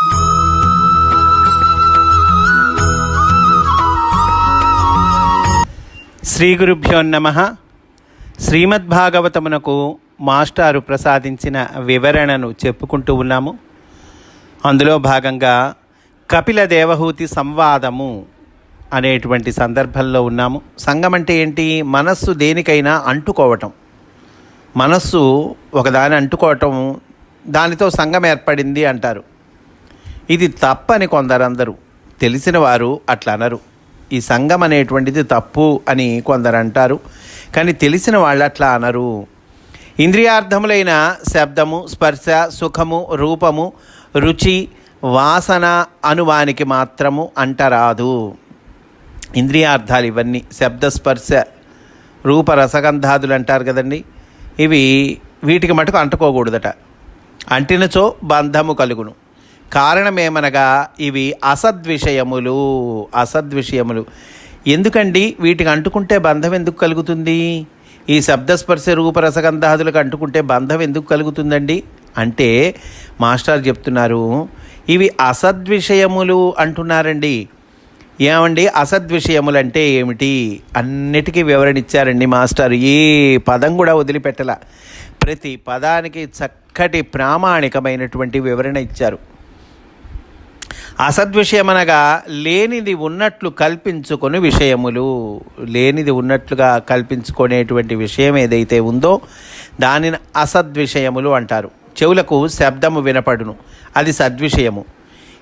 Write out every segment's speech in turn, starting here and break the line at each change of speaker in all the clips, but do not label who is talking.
శ్రీ గురుభ్యో నమ. శ్రీమద్భాగవతమునకు మాస్టారు ప్రసాదించిన వివరణను చెప్పుకుంటూ ఉన్నాము. అందులో భాగంగా కపిల దేవహూతి సంవాదము అనేటువంటి సందర్భంలో ఉన్నాము. సంఘం అంటే ఏంటి? మనస్సు దేనికైనా అంటుకోవటం. మనస్సు ఒకదాని అంటుకోవటం దానితో సంఘం ఏర్పడింది అంటారు. ఇది తప్పని కొందరందరూ. తెలిసిన వారు అట్లా అనరు. ఈ సంఘం అనేటువంటిది తప్పు అని కొందరు అంటారు కానీ తెలిసిన వాళ్ళు అట్లా అనరు. ఇంద్రియార్థములైన శబ్దము స్పర్శ సుఖము రూపము రుచి వాసన అనువానికి మాత్రము అంటరాదు. ఇంద్రియార్థాలు ఇవన్నీ. శబ్ద స్పర్శ రూప రసగంధాదులు అంటారు కదండి. ఇవి వీటికి మటుకు అంటుకోకూడదట. అంటినచో బంధము కలుగును. కారణమేమనగా ఇవి అసద్విషయములు అసద్విషయములు. ఎందుకండి? వీటికి అంటుకుంటే బంధం ఎందుకు కలుగుతుంది? ఈ శబ్దస్పర్శ రూపరసగంధాదులకు అంటుకుంటే బంధం ఎందుకు కలుగుతుందండి? అంటే మాస్టర్ చెప్తున్నారు ఇవి అసద్విషయములు అంటున్నారండి. ఏమండి? అసద్విషయములు అంటే ఏమిటి? అన్నిటికీ వివరణ ఇచ్చారండి మాస్టర్. ఏ పదం కూడా వదిలిపెట్టల. ప్రతి పదానికి చక్కటి ప్రామాణికమైనటువంటి వివరణ ఇచ్చారు. అసద్విషయమనగా లేనిది ఉన్నట్లు కల్పించుకొని విషయములు. లేనిది ఉన్నట్లుగా కల్పించుకునేటువంటి విషయం ఏదైతే ఉందో దానిని అసద్విషయములు అంటారు. చెవులకు శబ్దము వినపడును. అది సద్విషయము.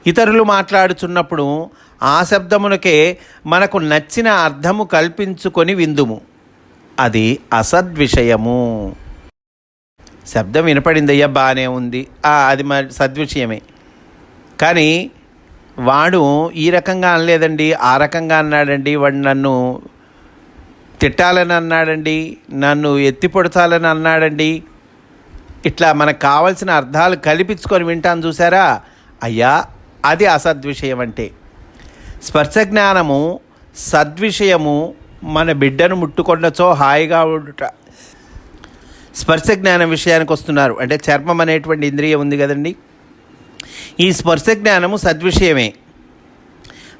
ఇతరులు మాట్లాడుచున్నప్పుడు ఆ శబ్దమునకే మనకు నచ్చిన అర్థము కల్పించుకొని విందుము. అది అసద్విషయము. శబ్దం వినపడిందయ్యా బాగానే ఉంది. అది మరి సద్విషయమే. కానీ వాడు ఈ రకంగా అనలేదండి ఆ రకంగా అన్నాడండి వాడు నన్ను తిట్టాలని అన్నాడండి నన్ను ఎత్తిపొడతాలని అన్నాడండి. ఇట్లా మనకు కావలసిన అర్థాలు కల్పించుకొని వింటాను చూసారా? అయ్యా అది అసద్విషయం అంటే స్పర్శ జ్ఞానము సద్విషయము మన బిడ్డను ముట్టుకొండచో హాయిగా ఉండుట. స్పర్శ జ్ఞానం విషయానికి వస్తున్నారు. అంటే చర్మం అనేటువంటి ఇంద్రియం ఉంది కదండి. ఈ స్పర్శ జ్ఞానము సద్విషయమే.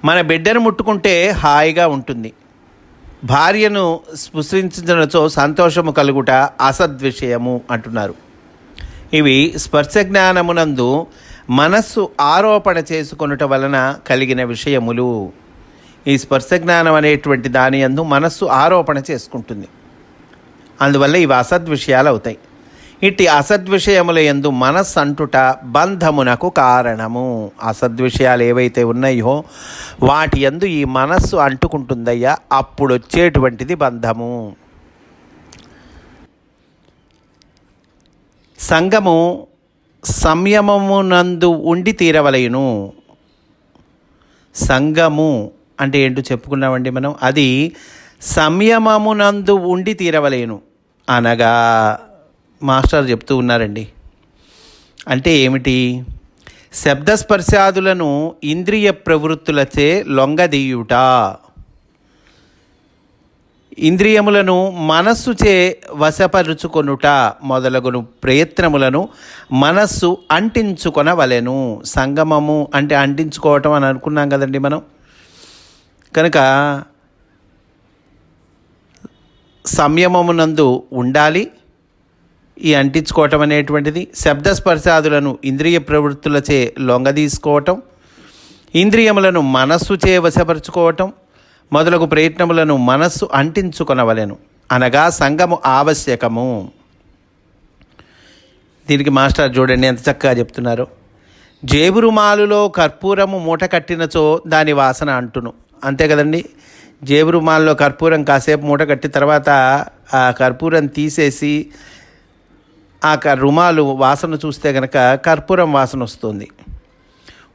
మన బిడ్డను ముట్టుకుంటే హాయిగా ఉంటుంది. భార్యను స్పృశించడంతో సంతోషము కలుగుట అసద్విషయము అంటున్నారు. ఇవి స్పర్శ జ్ఞానమునందు మనస్సు ఆరోపణ చేసుకొనుట వలన కలిగిన విషయములు. ఈ స్పర్శ జ్ఞానం అనేటువంటి దాని యందు మనస్సు ఆరోపణ చేసుకుంటుంది. అందువల్ల ఇవి అసద్విషయాలు అవుతాయి ఇట్టి అసద్విషయముల ఎందు మనస్సు అంటుట బంధమునకు కారణము. అసద్విషయాలు ఏవైతే ఉన్నాయో వాటి ఎందు ఈ మనస్సు అంటుకుంటుందయ్యా అప్పుడు వచ్చేటువంటిది బంధము. సంగము సంయమమునందు ఉండి తీరవలయును. సంగము అంటే ఏంటో చెప్పుకున్నామండి మనం అది సంయమమునందు ఉండి తీరవలేను అనగా మాస్టర్ చెప్తూ ఉన్నారండి. అంటే ఏమిటి? శబ్దస్పర్శాదులను ఇంద్రియ ప్రవృత్తులచే లొంగదీయుట. ఇంద్రియములను మనస్సుచే వశపరుచుకొనుట మొదలగును ప్రయత్నములను మనస్సు అంటించుకొనవలెను. సంగమము అంటే అంటించుకోవటం అని అనుకున్నాం కదండి మనం. కనుక సంయమమునందు ఉండాలి ఈ అంటించుకోవటం అనేటువంటిది శబ్దస్పర్శాదులను ఇంద్రియ ప్రవృత్తులచే లొంగదీసుకోవటం ఇంద్రియములను మనస్సుచే వశపరుచుకోవటం మొదలగు ప్రయత్నములను మనస్సు అంటించుకొనవలెను. అనగా సంగము ఆవశ్యకము. దీనికి మాస్టర్ చూడండి ఎంత చక్కగా చెప్తున్నారు. జేబురుమాలులో కర్పూరము మూట కట్టినచో దాని వాసన అంటును. అంతే కదండి? జేబురుమాల్లో కర్పూరం కాసేపు మూట కట్టిన తర్వాత ఆ కర్పూరం తీసేసి ఆ క- రుమాలు వాసన చూస్తే కనుక కర్పూరం వాసన వస్తుంది.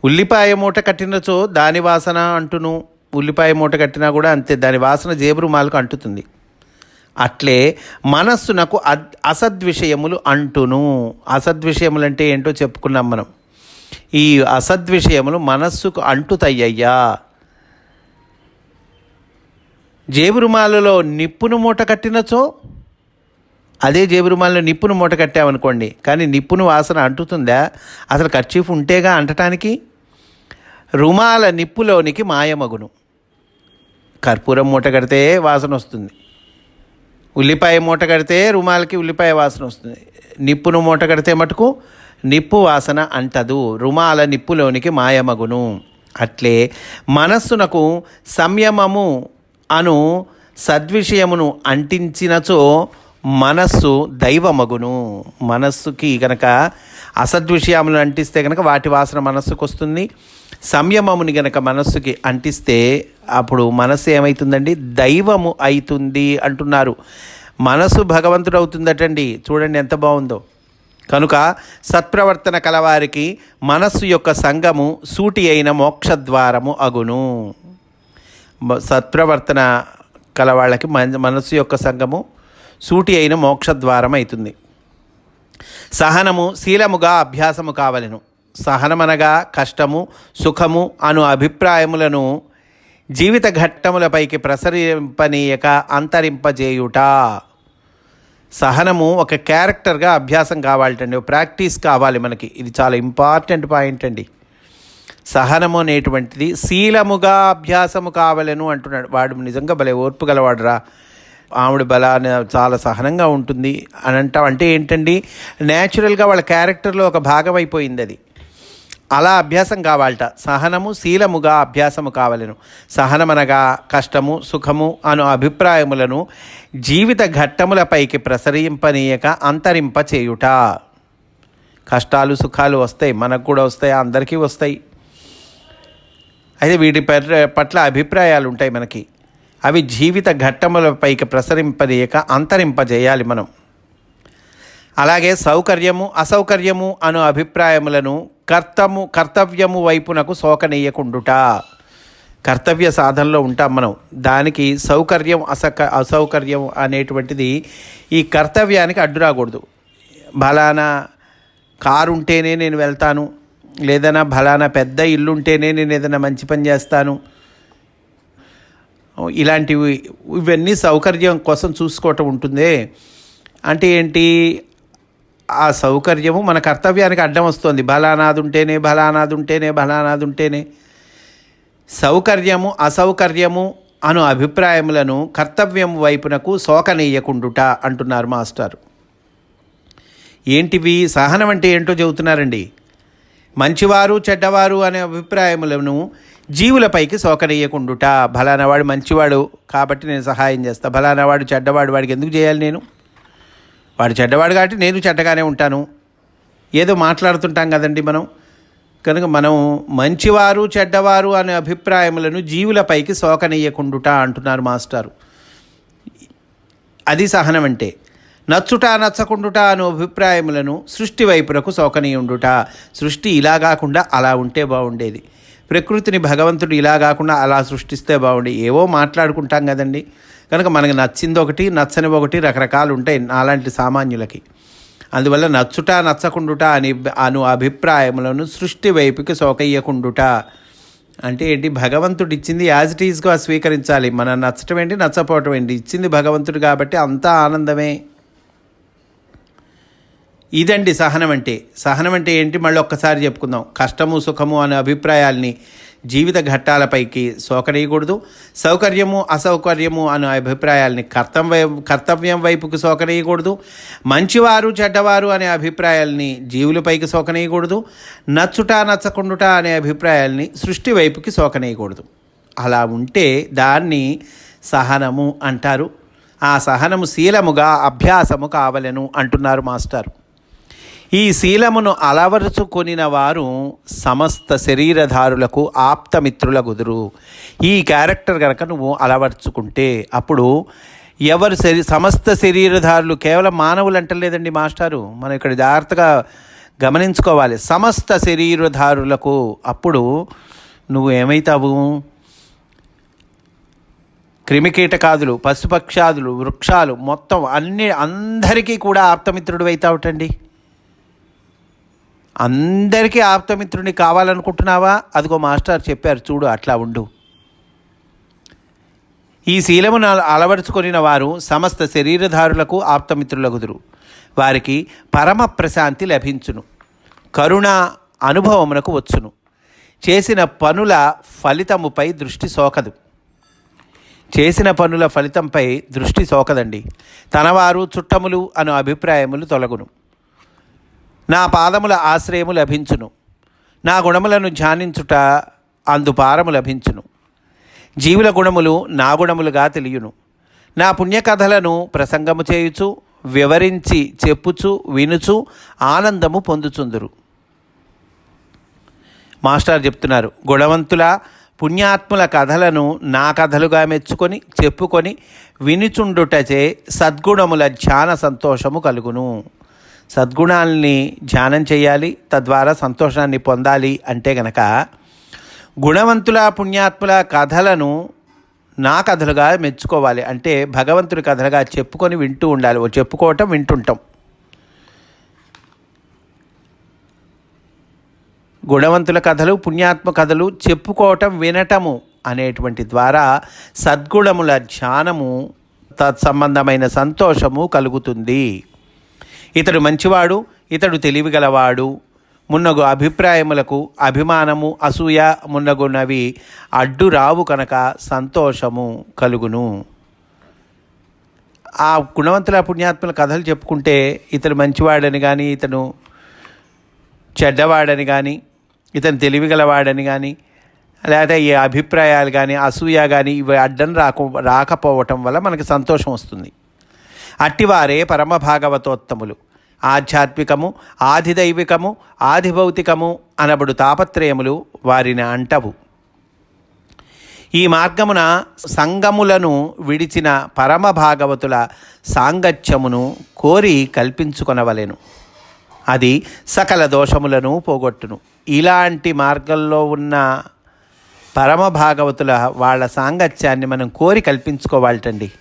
ఉల్లిపాయ మూట కట్టినచో దాని వాసన అంటును. ఉల్లిపాయ మూట కట్టినా కూడా అంతే దాని వాసన జేబు రుమాలకు అంటుతుంది. అట్లే మనస్సునకు అద్ అసద్విషయములు అంటును. అసద్విషయములు అంటే ఏంటో చెప్పుకున్నాం మనం. ఈ అసద్విషయములు మనస్సుకు అంటుతయ్యయ్యా. జేబురుమాలలో నిప్పును మూట కట్టినచో అదే జేబు రుమాల్లో నిప్పును మూట కట్టామనుకోండి కానీ నిప్పును వాసన అంటుతుందా? అసలు ఖర్చీఫ్ ఉంటేగా అంటటానికి? రుమాల నిప్పులోనికి మాయమగును. కర్పూరం మూట కడితే వాసన వస్తుంది ఉల్లిపాయ మూట కడితే రుమాలకి ఉల్లిపాయ వాసన వస్తుంది నిప్పును మూట కడితే మటుకు నిప్పు వాసన అంటదు. రుమాల నిప్పులోనికి మాయమగును. అట్లే మనస్సునకు సంయమము అను సద్విషయమును అంటించినచో మనస్సు దైవమగును. మనస్సుకి గనక అసద్విషయములను అంటిస్తే కనుక వాటి వాసన మనస్సుకు వస్తుంది సంయమముని గనక మనస్సుకి అంటిస్తే అప్పుడు మనస్సు ఏమవుతుందండి దైవము అవుతుంది అంటున్నారు. మనసు భగవంతుడు అవుతుందటండి చూడండి ఎంత బాగుందో. కనుక సత్ప్రవర్తన కలవారికి మనస్సు యొక్క సంగము సూటి అయిన మోక్షద్వారము అగును. సత్ప్రవర్తన కలవాళ్ళకి మన మనస్సు యొక్క సంగము సూటి అయిన మోక్షద్వారం అవుతుంది సహనము శీలముగా అభ్యాసము కావలెను. సహనమనగా కష్టము సుఖము అను అభిప్రాయములను జీవిత ఘట్టములపైకి ప్రసరింపనీయక అంతరింపజేయుట. సహనము ఒక క్యారెక్టర్గా అభ్యాసం కావాలటండి ఒక ప్రాక్టీస్ కావాలి మనకి. ఇది చాలా ఇంపార్టెంట్ పాయింట్ అండి. సహనము అనేటువంటిది శీలముగా అభ్యాసము కావలను అంటున్నాడు. వాడు నిజంగా భలే ఓర్పు గలవాడురా. ఆవిడ బలాన్ని చాలా సహనంగా ఉంటుంది అని అంటాం అంటే ఏంటండి? న్యాచురల్గా వాళ్ళ క్యారెక్టర్లో ఒక భాగం అయిపోయింది అది. అలా అభ్యాసం కావాలట. సహనము శీలముగా అభ్యాసము కావలను. సహనమనగా కష్టము సుఖము అను అభిప్రాయములను జీవిత ఘట్టములపైకి ప్రసరింపనీయక అంతరింప చేయుట. కష్టాలు సుఖాలు వస్తాయి. మనకు కూడా వస్తాయి అందరికీ వస్తాయి. అయితే వీటి పట్ల- పట్ల అభిప్రాయాలు ఉంటాయి మనకి. అవి జీవిత ఘట్టములపైకి ప్రసరింపజేయక అంతరింపజేయాలి మనం. అలాగే సౌకర్యము అసౌకర్యము అను అభిప్రాయములను కర్తము కర్తవ్యము వైపునకు సోకనీయకుండుట. కర్తవ్య సాధనలో ఉంటాం మనం. దానికి సౌకర్యం అసక అసౌకర్యం అనేటువంటిది ఈ కర్తవ్యానికి అడ్డు రాకూడదు బలానా కారు ఉంటేనే నేను వెళ్తాను. లేదన్నా బలానా పెద్ద ఇల్లు ఉంటేనే నేను ఏదైనా మంచి పని చేస్తాను. ఇలాంటివి ఇవన్నీ సౌకర్యం కోసం చూసుకోవటం ఉంటుందే. అంటే ఏంటి? ఆ సౌకర్యము మన కర్తవ్యానికి అడ్డం వస్తుంది. బలానాది ఉంటేనే బలానాది ఉంటేనే బలానాది ఉంటేనే. సౌకర్యము అసౌకర్యము అను అభిప్రాయములను కర్తవ్యం వైపునకు సోకనీయకుండుట అంటున్నారు మాస్టర్. ఏంటివి? సహనం అంటే ఏంటో చెబుతున్నారండి. మంచివారు చెడ్డవారు అనే అభిప్రాయములను జీవులపైకి సోకనీయకుండుట బలానవాడు మంచివాడు కాబట్టి నేను సహాయం చేస్తా. బలానవాడు చెడ్డవాడు వాడికి ఎందుకు చేయాలి నేను? వాడు చెడ్డవాడు కాబట్టి నేను చెడ్డగానే ఉంటాను. ఏదో మాట్లాడుతుంటాం కదండి మనం. కనుక మనం మంచివారు చెడ్డవారు అనే అభిప్రాయములను జీవులపైకి సోకనీయకుండుట అంటున్నారు మాస్టారు. అది సహనం అంటే నచ్చుట నచ్చకుండుట అనే అభిప్రాయములను సృష్టి వైపునకు సోకనీయుండుట సృష్టి ఇలా కాకుండా అలా ఉంటే బాగుండేది. ప్రకృతిని భగవంతుడు ఇలా కాకుండా అలా సృష్టిస్తే బాగుండి. ఏవో మాట్లాడుకుంటాం కదండి. కనుక మనకు నచ్చింది ఒకటి నచ్చని ఒకటి రకరకాలు ఉంటాయి అలాంటి సామాన్యులకి. అందువల్ల నచ్చుట నచ్చకుండుట అని అను అభిప్రాయములను సృష్టి వైపుకి సోకయ్యకుండుట. అంటే ఏంటి? భగవంతుడు ఇచ్చింది యాజ్ ఇట్ ఈజ్గా స్వీకరించాలి. మన నచ్చటం ఏంటి? నచ్చపోవటం ఏంటి? ఇచ్చింది భగవంతుడు కాబట్టి అంతా ఆనందమే. ఇదండి సహనం అంటే సహనం అంటే ఏంటి? మళ్ళీ ఒక్కసారి చెప్పుకుందాం. కష్టము సుఖము అనే అభిప్రాయాల్ని జీవిత ఘట్టాలపైకి సోకనీయకూడదు. సౌకర్యము అసౌకర్యము అనే అభిప్రాయాల్ని కర్తవ్య కర్తవ్యం వైపుకి సోకనీయకూడదు. మంచివారు చెడ్డవారు అనే అభిప్రాయాల్ని జీవులపైకి సోకనీయకూడదు. నచ్చుట నచ్చకుండుట అనే అభిప్రాయాల్ని సృష్టి వైపుకి సోకనీయకూడదు. అలా ఉంటే దాన్ని సహనము అంటారు. ఆ సహనము శీలముగా అభ్యాసము కావలెను అంటున్నారు మాస్టారు. ఈ శీలమును అలవరుచుకొనిన వారు సమస్త శరీరధారులకు ఆప్తమిత్రుల గుదురు ఈ క్యారెక్టర్ కనుక నువ్వు అలవర్చుకుంటే అప్పుడు ఎవరు శరీ సమస్త శరీరధారులు కేవలం మానవులు అంటలేదండి మాస్టారు. మనం ఇక్కడ జాగ్రత్తగా గమనించుకోవాలి. సమస్త శరీరధారులకు అప్పుడు నువ్వు ఏమైతావు? క్రిమికీటకాదులు పశుపక్షాదులు వృక్షాలు మొత్తం అన్ని అందరికీ కూడా ఆప్తమిత్రుడు అవుతావుటండి. అందరికీ ఆప్తమిత్రుడిని కావాలనుకుంటున్నావా? అదిగో మాస్టర్ చెప్పారు చూడు అట్లా ఉండు. ఈ శీలమును అలవరుచుకొనిన వారు సమస్త శరీరధారులకు ఆప్తమిత్రులగుదురు. వారికి పరమ ప్రశాంతి లభించును. కరుణ అనుభవమునకు వచ్చును. చేసిన పనుల ఫలితముపై దృష్టి సోకదు. చేసిన పనుల ఫలితంపై దృష్టి సోకదండి. తనవారు చుట్టములు అను అభిప్రాయములు తొలగును. నా పాదముల ఆశ్రయము లభించును. నా గుణములను ధ్యానించుట అందుపారము లభించును. జీవుల గుణములు నా గుణములుగా తెలియను. నా పుణ్యకథలను ప్రసంగము చేయుచు వివరించి చెప్పుచు వినుచు ఆనందము పొందుచుందురు. మాస్టర్ చెప్తున్నారు గుణవంతుల పుణ్యాత్ముల కథలను నా కథలుగా మెచ్చుకొని చెప్పుకొని వినిచుండుటచే సద్గుణముల ధ్యాన సంతోషము కలుగును. సద్గుణాల్ని ధ్యానం చేయాలి తద్వారా సంతోషాన్ని పొందాలి అంటే గనక గుణవంతుల పుణ్యాత్ముల కథలను నా కథలుగా మెచ్చుకోవాలి అంటే భగవంతుడి కథలుగా చెప్పుకొని వింటూ ఉండాలి. ఓ చెప్పుకోవటం వింటుంటాం. గుణవంతుల కథలు పుణ్యాత్మ కథలు చెప్పుకోవటం వినటము అనేటువంటి ద్వారా సద్గుణముల ధ్యానము తత్సంబంధమైన సంతోషము కలుగుతుంది. ఇతడు మంచివాడు ఇతడు తెలివిగలవాడు. మున్నగు అభిప్రాయములకు అభిమానము అసూయ మున్నగునవి అడ్డు రావు కనుక సంతోషము కలుగును. ఆ గుణవంతుల పుణ్యాత్మల కథలు చెప్పుకుంటే ఇతడు మంచివాడని కానీ ఇతను చెడ్డవాడని కానీ ఇతను తెలివిగలవాడని కానీ లేకపోతే ఈ అభిప్రాయాలు కానీ అసూయ కానీ ఇవి అడ్డం రాక రాకపోవటం వల్ల మనకి సంతోషం వస్తుంది. అట్టివారే పరమభాగవతోత్తములు. ఆధ్యాత్మికము ఆదిదైవికము ఆదిభౌతికము అనబడు తాపత్రయములు వారిని అంటవు. ఈ మార్గమున సంగములను విడిచిన పరమ భాగవతుల సాంగత్యమును కోరి కల్పించుకొనవలెను. అది సకల దోషములను పోగొట్టును. ఇలాంటి మార్గంలో ఉన్న పరమ భాగవతుల వాళ్ళ సాంగత్యాన్ని మనం కోరి కల్పించుకోవాలటండి.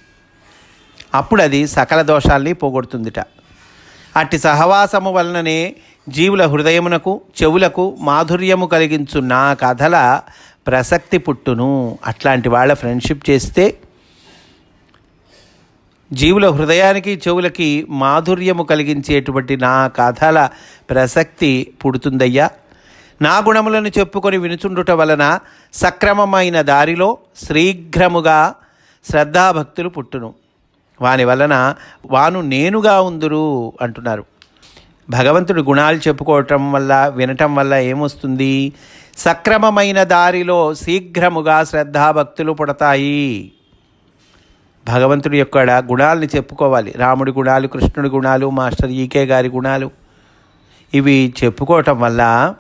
అప్పుడు అది సకల దోషాల్ని పోగొడుతుందిట. అట్టి సహవాసము వలననే జీవుల హృదయమునకు చెవులకు మాధుర్యము కలిగించు నా కథల ప్రసక్తి పుట్టును. అట్లాంటి వాళ్ళ ఫ్రెండ్షిప్ చేస్తే జీవుల హృదయానికి చెవులకి మాధుర్యము కలిగించేటువంటి నా కథల ప్రసక్తి పుడుతుందయ్యా. నా గుణములను చెప్పుకొని వినుచుండుట వలన సక్రమమైన దారిలో శీఘ్రముగా శ్రద్ధాభక్తులు పుట్టును. వాని వలన వాను నేనుగా ఉందురు అంటున్నారు. భగవంతుడు గుణాలు చెప్పుకోవటం వల్ల వినటం వల్ల ఏమొస్తుంది? సక్రమమైన దారిలో శీఘ్రముగా శ్రద్ధాభక్తులు పుడతాయి. భగవంతుడి యొక్క గుణాలని చెప్పుకోవాలి. రాముడి గుణాలు కృష్ణుడి గుణాలు మాస్టర్ ఈకే గారి గుణాలు. ఇవి చెప్పుకోవటం వల్ల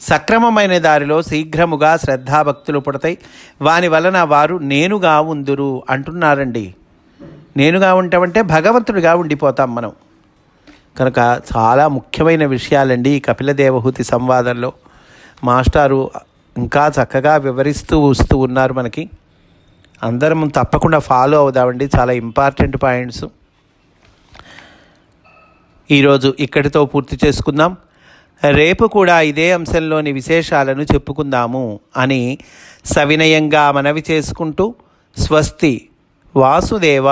సక్రమమైన దారిలో శీఘ్రముగా శ్రద్ధాభక్తులు పుడతాయి. వాని వలన వారు నేనుగా ఉందురు అంటున్నారండి. నేనుగా ఉంటామంటే భగవంతుడిగా ఉండిపోతాం మనం. కనుక చాలా ముఖ్యమైన విషయాలండి ఈ కపిలదేవహూతి సంవాదంలో. మాస్టారు ఇంకా చక్కగా వివరిస్తూ వస్తూ ఉన్నారు మనకి. అందరం తప్పకుండా ఫాలో అవుదామండి చాలా ఇంపార్టెంట్ పాయింట్స్. ఈరోజు ఇక్కడితో పూర్తి చేసుకుందాం. రేపు కూడా ఇదే అంశంలోని విశేషాలను చెప్పుకుందాము అని సవినయంగా మనవి చేసుకుంటూ స్వస్తి. వాసుదేవ!